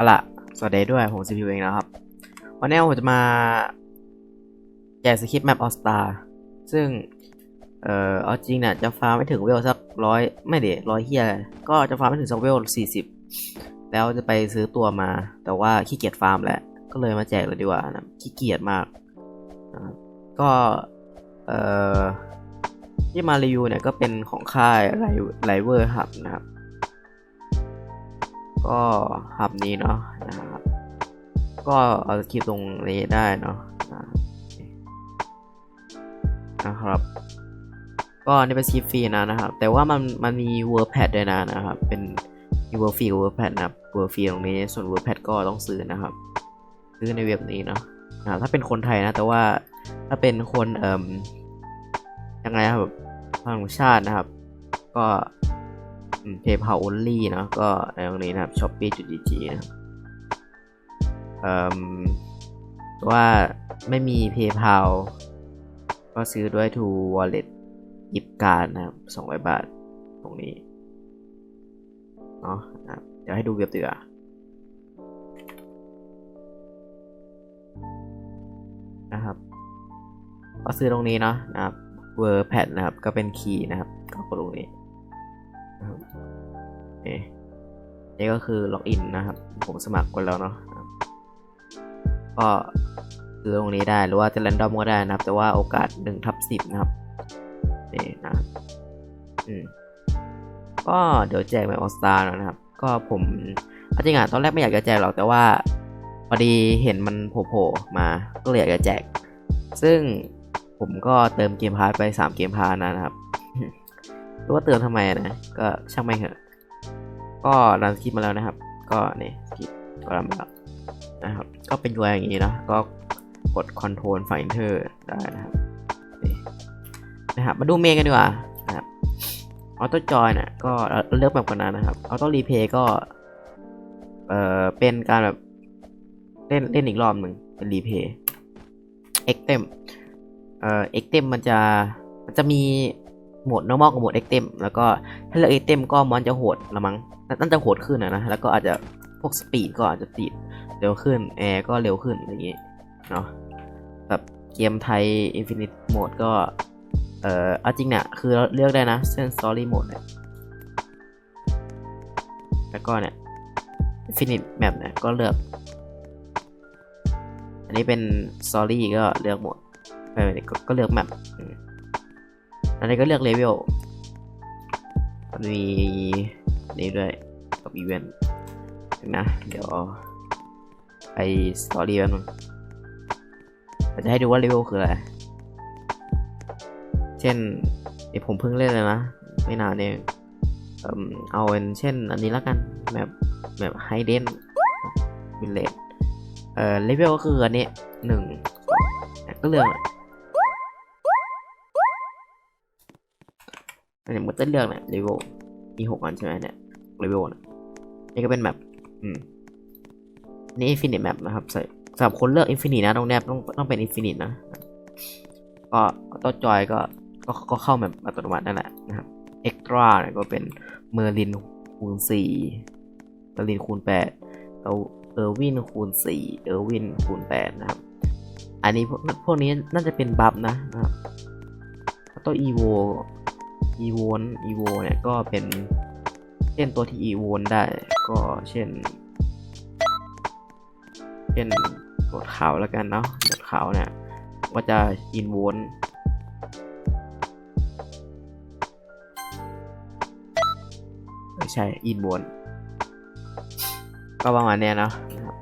เอาละสวัสดีด้วย ผมซีพีเองนะครับ วันนี้ผมจะมาแจกสคริปต์แมปออสตาซึ่ง เอ่อ เอาจริงเนี่ยจะฟาร์มไม่ถึงเวลสักร้อยไม่เดี๋ร้อยเฮียก็จะฟาร์มไม่ถึงสักเวลสี่สิบแล้วจะไปซื้อตัวมา แต่ว่าขี้เกียจฟาร์มแหละก็เลยมาแจกเลยดีกว่านะขี้เกียจมากนะก็ เอ่อ ที่มารีวิวเนี่ยก็เป็นของค่ายไลเวอร์ฮับนะครับ ก็ฮับนี้เนาะนะครับ ก็เอาคลิปตรงนี้ได้เนาะนะครับ ก็นี่เป็นคลิปฟรีนะนะครับ แต่ว่ามันมันมีเวอร์แพดด้วยนะนะครับ เป็นมีเวอร์ฟรีเวอร์แพดนะเวอร์ฟรีตรงนี้ส่วนเวอร์แพดก็ต้องซื้อนะครับ ซื้อในเว็บนี้เนาะนะถ้าเป็นคนไทยนะ แต่ว่าถ้าเป็นคนเอ่มยังไงครับต่างชาตินะครับ ก็ เพย์เพา only เนาะก็ในตรงนี้นะครับ shopee.gg นะครับเอ่ว่าไม่มี PayPal ก็ซื้อด้วย To Wallet หยิบการนะครับ200 บาทตรงนี้เนาะเดี๋ยวให้ดูเว็บดีกว่านะครับ ก็ซื้อตรงนี้เนาะนะครับ w o r d p a d นะครับ ก็เป็นคีย์นะครับ ก็กดตรงนี้ นี่นี่ก็คือล็อกอินนะครับ ผมสมัครกันแล้วเนาะก็ซื้อตรงนี้ได้หรือว่าจะแรนดอมก็ได้นะครับ แต่ว่าโอกาส1ทับ10นะครับนี่นะอืมก็เดี๋ยวแจกแบบออสตาร์นะครับ ก็ผมจริงอะตอนแรกไม่อยากจะแจกหรอกแต่ว่าพอดีเห็นมันโผล่มาก็เลยอยากจะแจก ซึ่งผมก็เติมเกมพาร์ไป 3 เกมพาร์นะครับรู้ว่าเติมทำไมนะ ก็ช่างไม่เหอะ ก็รันสคริปมาแล้วนะครับ ก็นี่สคริปก็รันมาแล้วนะครับ ก็เป็นยูไออย่างนี้นะก็กด Ctrl ฝั่ง Enter ได้นะครับนี่นะครับ มาดูเมนกันดีกว่านะครับออโต้จอยเนี่ยก็เลือกแบบกันนั้นนะครับออโต้รีเพย์ก็ เอ่อ เป็นการแบบเล่นเล่นอีกรอบหนึ่งเป็นรีเพย์เอ็กเต็มเอ่อเอ็กเต็มมันจะมันจะมี โหมด normal กับโหมดเอ็กเต็มแล้วก็ถ้าเลือกเอ็กเต็มก็มันจะโหดละมั้งน่าจะโหดขึ้นนะนะแล้วก็อาจจะพวกสปีดก็อาจจะติดเร็วขึ้นแอร์ก็เร็วขึ้นอะไรอย่างงี้เนาะแบบเกมไทย Infinite Mode ก็ เอ่อเอาจริงเนี่ยคือเลือกได้นะเส้น Story Mode เนี่ยแล้วก็เนี่ย Infinite Map เนี่ยก็เลือก อันนี้เป็น Story ก็เลือกหมดไปกก็เลือกแมป อันนี้ก็เลือกเลเวลมันมีนี่ด้วยกับอีเวนต์นะเดี๋ยวไปสตอรี่แป๊บนึงจะให้ดูว่าเลเวลคืออะไร เช่นเดี๋ยวผมเพิ่งเล่นเลยนะ ไม่นานเองเอิ่มเอาเป็นเช่นอันนี้แล้วกันแบบแบบไฮเดนวิลเลจเอ่อเลเวลก็คืออันนี้หนึ่งก็เลื่อก อันนี้มันจะเลือกเนี่ยเลเวลมีหกอันใช่ไหมเนี่ยเลเวลนะนี่ก็เป็นแมปอืมนี่อินฟินิตแมปนะครับใส่สำหรับคนเลือกอินฟินิตนะตรงเนี้ต้องต้องเป็นอินฟินิตนะก็ตัวจอยก็ก็ก็เข้าแบบอัตโนมัตินั่นแหละนะครับเอ็กตร้าเนี่ยก็เป็นเมอร์ลินคูณสี่เมอร์ลินคูณแปดแล้วเออร์วินคูณสี่เออร์วินคูณแปดนะครับ อันนี้พวกพวกนี้น่าจะเป็นบัฟนะนะครับตัวอีโว อีโวนอีโวเนี่ยก็เป็นเช่นตัวที่อีโวนได้ ก็เช่น เช่นกดขาวแล้วกันเนาะกดขาวเนี่ยก็จะอินโวนไม่ใช่อินโวนก็ประมาณเนี้ยเนาะนะครับ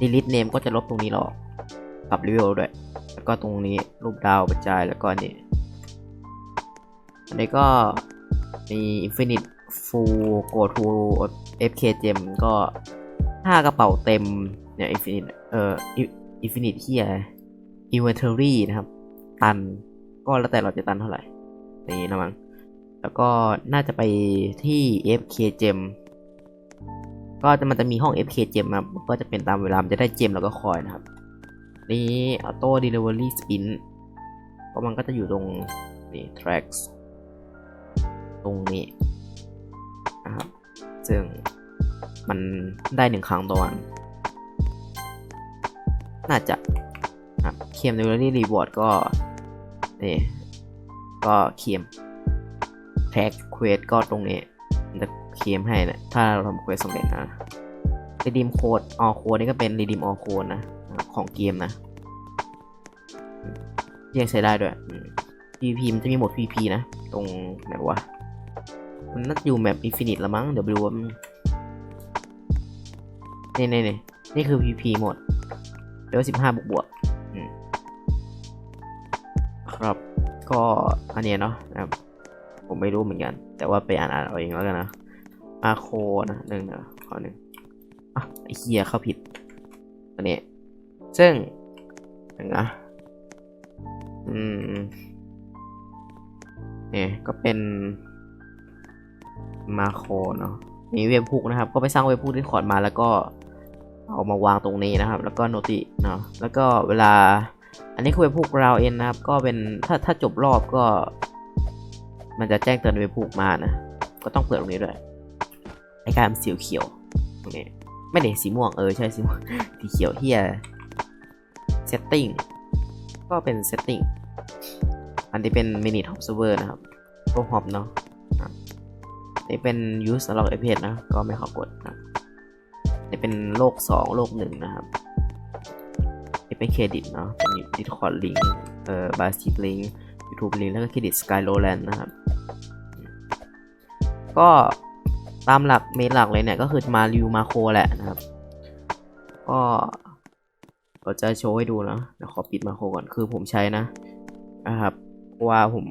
delete name ก็จะลบตรงนี้หรอกปรับรีวิวด้วย แล้วก็ตรงนี้รูปดาวกระจายแล้วก็นี่ อันนี้ก็มี infinite full go to fk gem ก็ถ้ากระเป๋าเต็มเนี่ย infinite เอ่อ infinite ที่อะไร inventory นะครับ ตันก็แล้วแต่เราจะตันเท่าไหร่ นี้นะมั้งแล้วก็น่าจะไปที่ FK Gem ก็จะมันจะมีห้อง FK Gem นะครับก็จะเป็นตามเวลามจะได้เจมแล้วก็คอยนะครับ นี้ Auto Delivery Spin ก็มันก็จะอยู่ตรงนี่ Tracks ตรงนี้นะครับซึ่งมันได้หนึ่งครั้งต่อวันน่าจะครับเคมเดลิเวอรี่รีวอร์ดก็นี่ก็เคมแท็กเควสก็ตรงนี้มันจะเคมให้นะถ้าเราทำเควสสำเร็จนะรีดีมโค้ดออโค้ดนี่ก็เป็นรีดีมออโค้ดนะนะของเกมนะยังใช้ได้ด้วยอืม PVP มันจะมีโหมด PVP นะ ตรงไหนวะ มันน่าจะอยู่แมปอินฟินิตละมั้ง เดี๋ยวไปดูว่านนี่นี่นี่นี่คือ PP หมดเดี๋ยวสิบห้าบวกบวกครับ ก็อันเนี้ยเนาะนะครับผมไม่รู้เหมือนกัน แต่ว่าไปอ่านอ่านเอาเองแล้วกันนะอาโคนะหนึ่งนะขอหนึ่งอะไอ้เฮียเข้าผิด อันนี้ ซึ่งอย่างนะอืมเนี่ยก็เป็น มาโคเนาะมีเว็บพุกนะครับ ก็ไปสร้างเว็บพุกที่คอร์ดมาแล้วก็เอามาวางตรงนี้นะครับ แล้วก็โนติเนาะแล้วก็เวลา อันนี้คือเว็บพุกเราเองนะครับ ก็เป็นถ้าถ้าจบรอบก็ มันจะแจ้งเตือนเว็บพุกมานะก็ต้องเปิดตรงนี้ด้วยไอการมันสีเขียวตรงนี้ไม่ได้สีม่วงเออใช่สีม่วงสีเขียวเฮีย setting ก็เป็น setting อันนี้เป็น minute observer นะครับพวก hop เนาะ นี่เป็น use log ipad นะ ก็ไม่ขอกดนะนี่เป็นโลก 2 โลก 1 นะครับ นี่เป็นเครดิตเนาะ เป็น Discord link เอ่อ Basic link YouTube link แล้วก็เครดิต Sky Lowland นะครับ ก็ตามหลักเมนหลักเลยเนี่ย ก็คือมารีวิวมาโครแหละนะครับ ก็เราจะโชว์ให้ดูนะเดี๋ยวขอปิดมาโครก่อน คือผมใช้นะนะครับเพราะว่าผม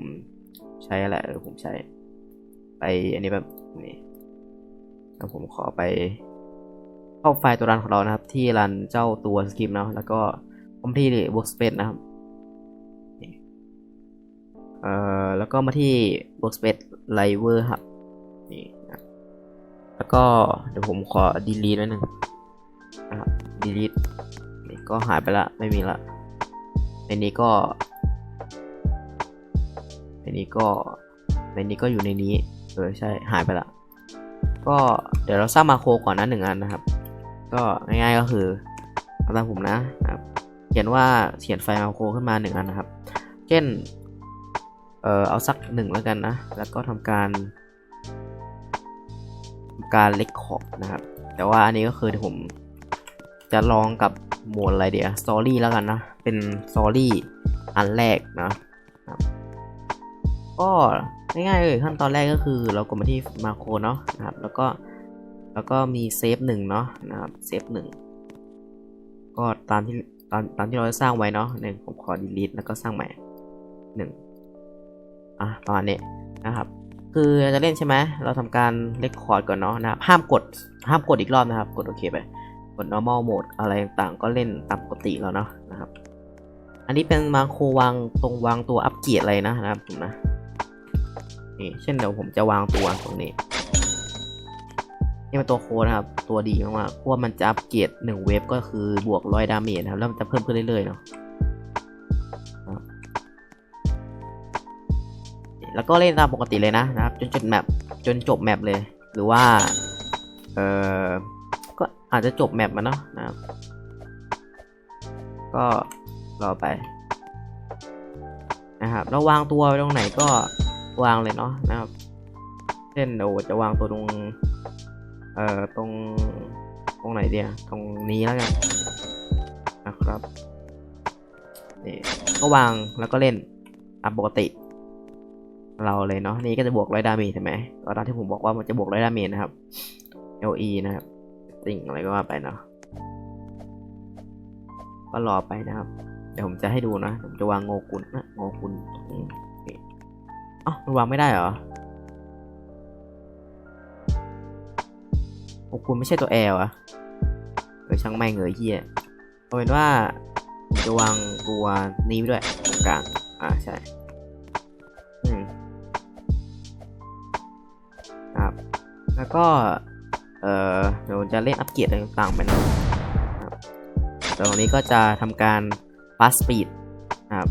ใช้อะไรผมใช้ ไปอันนี้แบบนี่แล้วผมขอไปเข้าไฟล์ตัวรันของเรานะครับ ที่รันเจ้าตัวสคริปต์เนาะแล้วก็พร้อมที่ workspace นะครับนี่เอ่อแล้วก็มาที่ workspace driver ครับนี่นะแล้วก็เดี๋ยวผมขอ delete ไว้หนึ่งนะครับ delete นี่ก็หายไปละไม่มีละในนี้ก็ในนี้ก็ในนี้ก็อยู่ในนี้ ออใช่หายไปละ ก็เดี๋ยวเราสร้างมาโครก่อนนะหนึ่งอันนะครับ ก็ง่ายๆก็คือตามผมนะครับเขียนว่าเขียนไฟมาโครขึ้นมาหนึ่งอันนะครับ เช่นเออเอาสักหนึ่งแล้วกันนะ แล้วก็ทำการการเล็กขอบนะครับ แต่ว่าอันนี้ก็คือผมจะลองกับโหมดอะไรเดียวสตอรี่แล้วกันนะ เป็นสตอรี่อันแรกนะก็ ง่ายๆเลยขั้นตอนแรกก็คือเรากดมาที่มาโครเนาะนะครับ แล้วก็แล้วก็มีเซฟหนึ่งเนาะนะครับเซฟหนึ่งก็ตามที่ตามตามที่เราสร้างไว้เนาะหนึ่งผมขอ delete แล้วก็สร้างใหม่หนึ่งอะประมาณนี้นะครับ คือเราจะเล่นใช่ไหมเราทำการเ e คคอร์ดก่อนเนาะนะครับห้ามกดห้ามกดอีกรอบนะครับ กดโอเคไปกด normal mode อะไรต่างๆก็เล่นตามปกติแล้วเนาะนะครับ อันนี้เป็นมาโครวางตรงวางตัวอัปเกรดอะไรนะนะครับผมนะ นี่เช่นเดี๋ยวผมจะวางตัวตรงนี้ นี่เป็นตัวโค้ดนะครับ ตัวดีมากๆเพราะว่ามันจะอัปเกรดหนึ่งเวฟก็คือบวกร้อยดาเมจนะครับแล้วมันจะเพิ่มขึ้นเรื่อยๆเนาะแล้วก็เล่นตามปกติเลยนะนะครับ จนจบแมปจนจบแมปเลย หรือว่าเออก็อาจจะจบแมปมาเนาะนะครับ ก็รอไปนะครับแล้ววางตัวไว้ตรงไหนก็ วางเลยเนาะนะครับเช่นเดี๋ยวจะวางตัวตรงเอ่อตรงตรงไหนเดียตรงนี้แล้วกันนะครับนี่ก็วางแล้วก็เล่นตามปกติ เราเลยเนาะนี่ก็จะบวกร้อยดาเมจใช่ไหมก็ตามที่ผมบอกว่ามันจะบวกร้อยดาเมจนะครับ LE นะครับสิ่งอะไรก็ว่าไปเนาะก็รอไปนะครับ เดี๋ยวผมจะให้ดูนะ ผมจะวางโงกุลนะโงกุล ตรงนี้อ๋อมันวางไม่ได้เหรอโงกุลไม่ใช่ตัวแอลอะเออช่างแม่เลยเฮียเอาเป็นว่าจะวางตัวนี้ไว้ด้วยตรงกลางอ่าใช่อืมครับแล้วก็เอ่อเดี๋ยวจะเล่นอัปเกรดอะไรต่างๆไปนะครับตรงนี้ก็จะทำการ fast speed นะครับ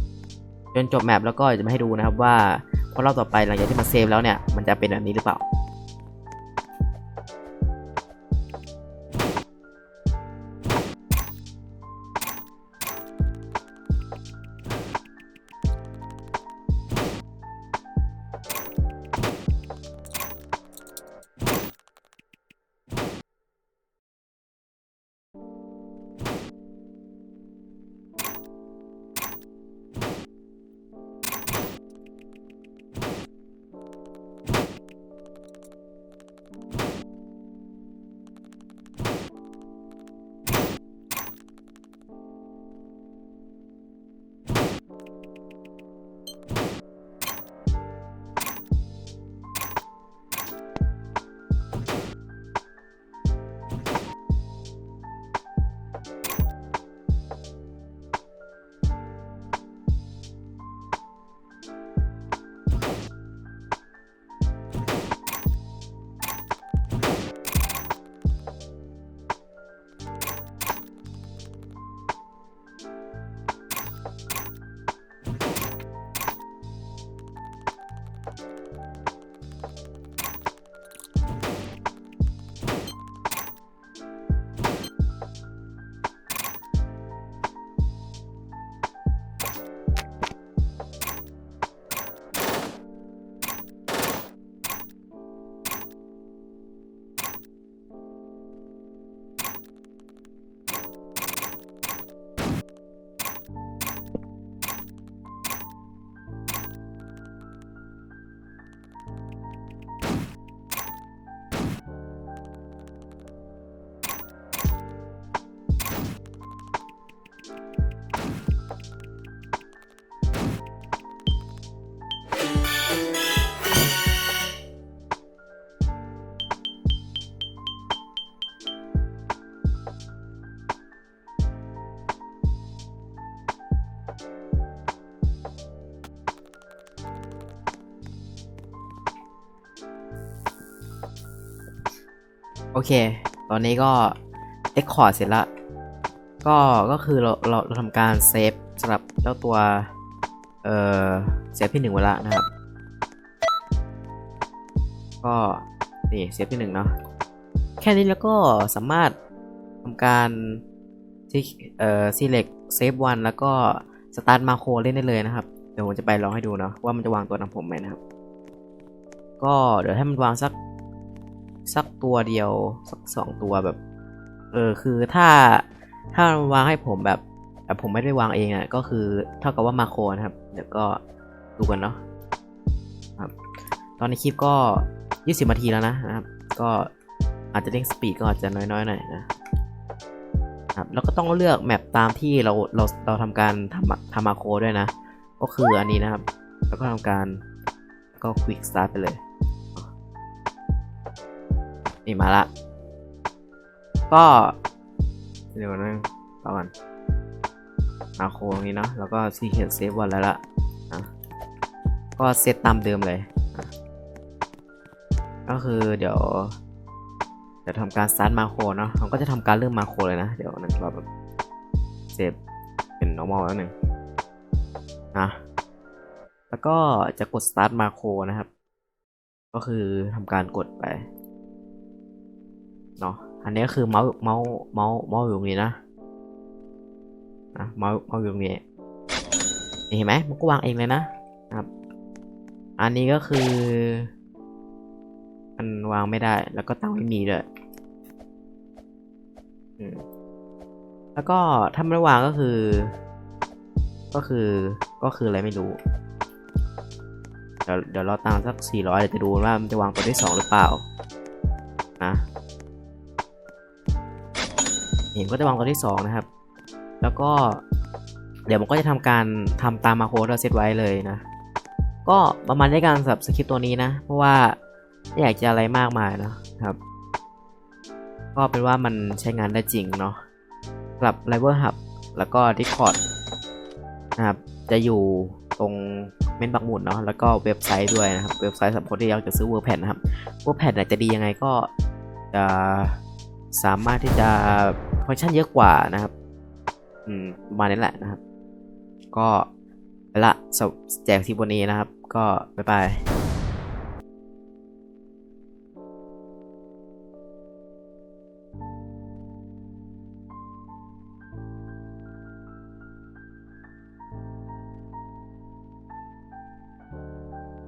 จนจบแมปแล้วก็จะมาให้ดูนะครับว่า พอรอบต่อไปหลังจากที่มันเซฟแล้วเนี่ย มันจะเป็นแบบนี้หรือเปล่า อเค ตอนนี้ก็เอ็กคอร์ดเสร็จล้วก็ก็คือเราเราเราทำการเซฟสำหรับเจ้าตัว เอ่อเซฟที่หนึ่งไว้ล้วนะครับ ก็นี่เซฟที่หนึ่งเนาะแค่นี้แล้วก็สามารถทำการที่เอ่อ select save one แล้วก็ start macro เล่นได้เลยนะครับ เดี๋ยวผมจะไปลองให้ดูเนาะว่ามันจะวางตัวนำผมไหมนะครับ ก็เดี๋ยวให้มันวางสัก สักตัวเดียว สักสองตัวแบบ เออคือถ้าถ้าวางให้ผมแบบแบบผมไม่ได้วางเองอะก็คือเท่ากับว่ามาโครนะครับ เดี๋ยวก็ดูกันเนาะครับ ตอนในคลิปก็ 20นาทีแล้วนะนะครับ ก็อาจจะเร่งสปีดก็อาจจะน้อยๆหน่อยนะครับแล้วก็ต้องเลือกแมปตามที่เราเราเราทำการทำทำมาโครด้วยนะ ก็คืออันนี้นะครับ แล้วก็ทำการก็ quick start ไปเลย นี่มาละ ก็เดี๋ยวนะต่อกันมาโคตรงนี้เนาะแล้วก็ secret save วันแล้วละนะก็เซตตามเดิมเลย ก็คือเดี๋ยวเดี๋ยวทำการ start มาโคเนาะเราก็จะทำการเริ่มมาโคเลยนะ เดี๋ยวนั้นเราแบบเซฟเป็น normal แล้วหนึ่งนะแล้วก็จะกด start มาโคนะครับ ก็คือทำการกดไป เนาะอันนี้ก็คือเมาส์เมาส์เมาส์เมาส์อยู่ตรงนี้นะนะเมาส์เมาส์อยู่ตรงนี้นี่เห็นไหมมันก็วางเองเลยนะครับ อันนี้ก็คือ มันวางไม่ได้แล้วก็ตั้งไม่มีด้วยแล้วก็ถ้าไม่วางก็คือ ก็คือก็คืออะไรไม่รู้ เดี๋ยวเดี๋ยวเราตั้งสัก 400เดี๋ยวจะดูว่ามันจะวางตัวที่สองหรือเปล่า ห็นก็จะวางตัวที่สองนะครับ แล้วก็เดี๋ยวมันก็จะทำการทำตามมาโค้ดเราเซตไว้เลยนะ ก็ประมาณในการสำหรับสคริปต์ตัวนี้นะ เพราะว่าไม่อยากจะอะไรมากมายเนะครับ ก็เป็นว่ามันใช้งานได้จริงเนาะสำหรับ l i v e r Hub แล้วก็ Discord นะครับ จะอยู่ตรงเมนปักหมุดเนาะแล้วก็เว็บไซต์ด้วยนะครับ เว็บไซต์สำหรับคนที่อยากจะซื้อ WordPad นนะครับ WordPad เนี่ยจะดียังไงก็จะ สามารถที่จะฟังก์ชันเยอะกว่านะครับ อืมประมาณนี้แหละนะครับ ก็ไปละแจกทีวันนี้นะครับ ก็บ๊ายบาย